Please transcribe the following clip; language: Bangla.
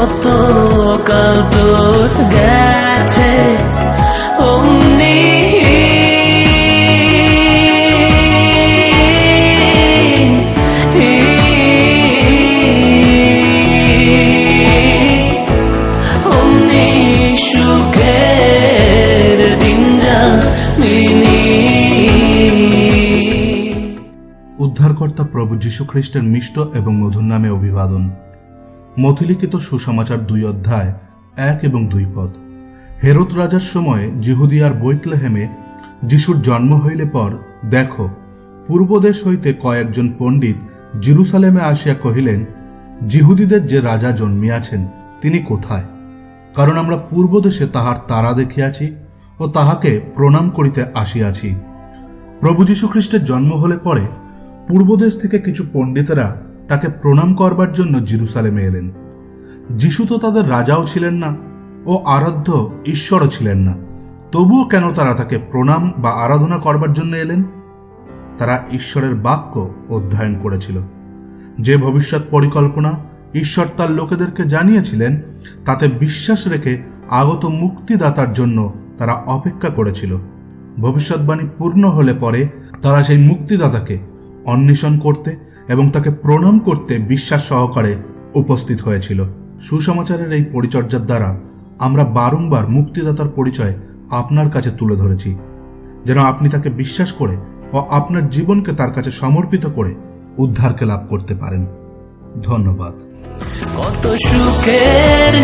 কত কাল তোর গেছে অমনি উদ্ধারকর্তা প্রভু যীশুখ্রিস্টের মিষ্ট এবং মধুর নামে অভিবাদন। মথিলিখিত সুসমাচার দুই অধ্যায়, এক এবং দুই পদ। হেরত রাজার সময় জিহুদিয়ার বৈতলেহেমে যিশুর জন্ম হইলে পর, দেখো, পূর্বদেশ হইতে কয়েকজন পণ্ডিত জিরুসালেমে আসিয়া কহিলেন, জিহুদিদের যে রাজা জন্মিয়াছেন, তিনি কোথায়? কারণ আমরা পূর্বদেশে তাহার তারা দেখিয়াছি ও তাহাকে প্রণাম করিতে আসিয়াছি। প্রভু যীশু খ্রিস্টের জন্ম হলে পরে পূর্বদেশ থেকে কিছু পণ্ডিতেরা তাকে প্রণাম করবার জন্য জিরুসালেমে এলেন। যিশু তো তাদের রাজাও ছিলেন না ও আরাধ্য ঈশ্বরও ছিলেন না। তবুও কেন তারা তাকে প্রণাম বা আরাধনা করবার জন্য এলেন? তারা ঈশ্বরের বাক্য অধ্যয়ন করেছিল। যে ভবিষ্যৎ পরিকল্পনা ঈশ্বর তার লোকেদেরকে জানিয়েছিলেন, তাতে বিশ্বাস রেখে আগত মুক্তিদাতার জন্য তারা অপেক্ষা করেছিল। ভবিষ্যৎবাণী পূর্ণ হলে পরে তারা সেই মুক্তিদাতাকে অন্বেষণ করতে এবং তাকে প্রণাম করতে বিশ্বাস সহকারে উপস্থিত হয়েছিল। সুসমাচারের এই পরিচর্যার দ্বারা আমরা বারংবার মুক্তিদাতার পরিচয় আপনার কাছে তুলে ধরেছি। যেন আপনি তাকে বিশ্বাস করে ও আপনার জীবনকে তার কাছে সমর্পিত করে উদ্ধারকে লাভ করতে পারেন। ধন্যবাদ। কত সুখের